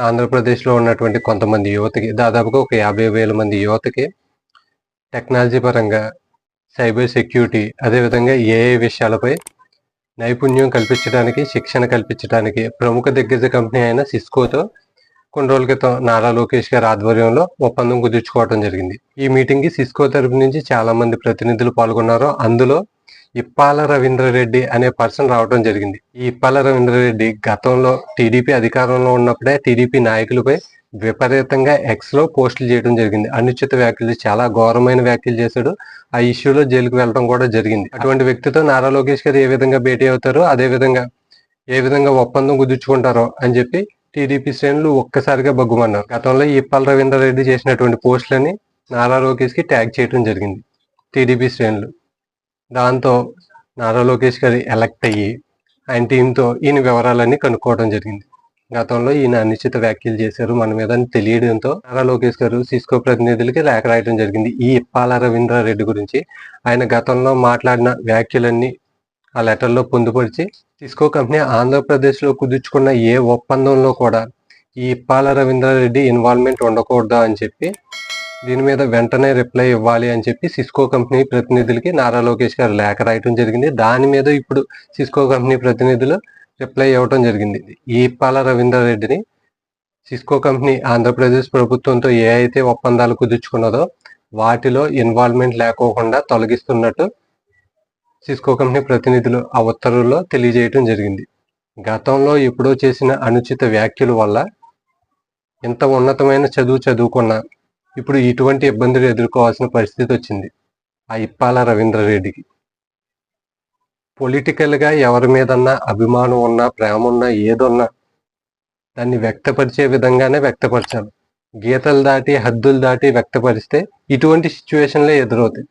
ఆంధ్రప్రదేశ్లో ఉన్నటువంటి కొంతమంది యువతకి దాదాపుగా ఒక యాభై వేల మంది యువతకి టెక్నాలజీ పరంగా సైబర్ సెక్యూరిటీ అదేవిధంగా ఏఐ విషయాలపై నైపుణ్యం కల్పించడానికి శిక్షణ కల్పించడానికి ప్రముఖ దిగ్గజ కంపెనీ అయిన సిస్కోతో కొన్ని రోజుల క్రితం నారా లోకేష్ గారి ఆధ్వర్యంలో ఒప్పందం కుదుర్చుకోవడం జరిగింది. ఈ మీటింగ్కి సిస్కో తరపు నుంచి చాలామంది ప్రతినిధులు పాల్గొన్నారు. అందులో ఇప్పాల రవీంద్రరెడ్డి అనే పర్సన్ రావడం జరిగింది. ఈ ఇప్పాల రవీంద్రరెడ్డి గతంలో టీడీపీ అధికారంలో ఉన్నప్పుడే టీడీపీ నాయకులపై విపరీతంగా ఎక్స్లో పోస్టులు చేయడం జరిగింది. అనుచిత వ్యాఖ్యలు చాలా ఘోరమైన వ్యాఖ్యలు చేశాడు. ఆ ఇష్యూలో జైలుకు వెళ్ళడం కూడా జరిగింది. అటువంటి వ్యక్తితో నారా లోకేష్ గారు ఏ విధంగా భేటీ అవుతారో అదే విధంగా ఏ విధంగా ఒప్పందం కుదుర్చుకుంటారో అని చెప్పి టీడీపీ శ్రేణులు ఒక్కసారిగా బగ్గుమన్నారు. గతంలో ఈ ఇప్పాల రవీంద్రరెడ్డి చేసినటువంటి పోస్టులని నారా లోకేష్కి ట్యాగ్ చేయడం జరిగింది టీడీపీ శ్రేణులు. దాంతో నారా లోకేష్ గారు ఎలక్ట్ అయ్యి ఆయన టీంతో ఈయన వివరాలన్నీ కనుక్కోవడం జరిగింది. గతంలో ఈయన అనిశ్చిత వ్యాఖ్యలు చేశారు. మన మీద తెలియడంతో నారా లోకేష్ గారు సిస్కో ప్రతినిధులకి లేఖ రాయడం జరిగింది. ఈ ఇప్పాల రవీంద్రారెడ్డి గురించి ఆయన గతంలో మాట్లాడిన వ్యాఖ్యలన్నీ ఆ లెటర్లో పొందుపరిచి సిస్కో కంపెనీ ఆంధ్రప్రదేశ్లో కుదుర్చుకున్న ఏ ఒప్పందంలో కూడా ఈ ఇప్పాల రవీంద్రారెడ్డి ఇన్వాల్వ్మెంట్ ఉండకూడదు అని చెప్పి దీని మీద వెంటనే రిప్లై ఇవ్వాలి అని చెప్పి సిస్కో కంపెనీ ప్రతినిధులకి నారా లోకేష్ గారు లేఖ రాయటం జరిగింది. దాని మీద ఇప్పుడు సిస్కో కంపెనీ ప్రతినిధులు రిప్లై ఇవ్వటం జరిగింది. ఈ రవీందర్ రెడ్డిని సిస్కో కంపెనీ ఆంధ్రప్రదేశ్ ప్రభుత్వంతో ఏ అయితే ఒప్పందాలు కుదుర్చుకున్నదో వాటిలో ఇన్వాల్వ్మెంట్ లేకోకుండా తొలగిస్తున్నట్టు సిస్కో కంపెనీ ప్రతినిధులు ఆ ఉత్తర్వుల్లో తెలియజేయటం జరిగింది. గతంలో ఎప్పుడో చేసిన అనుచిత వ్యాఖ్యల వల్ల ఇంత ఉన్నతమైన చదువు చదువుకున్న ఇప్పుడు ఇటువంటి ఇబ్బందులు ఎదుర్కోవాల్సిన పరిస్థితి వచ్చింది. ఆ ఇప్పాల రవీంద్రరెడ్డికి పొలిటికల్గా ఎవరి మీదన్నా అభిమానం ఉన్నా ప్రేమ ఉన్నా ఏదున్నా దాన్ని వ్యక్తపరిచే విధంగానే వ్యక్తపరచాలి. గీతలు దాటి హద్దులు దాటి వ్యక్తపరిస్తే ఇటువంటి సిచ్యువేషన్లే ఎదురవుతాయి.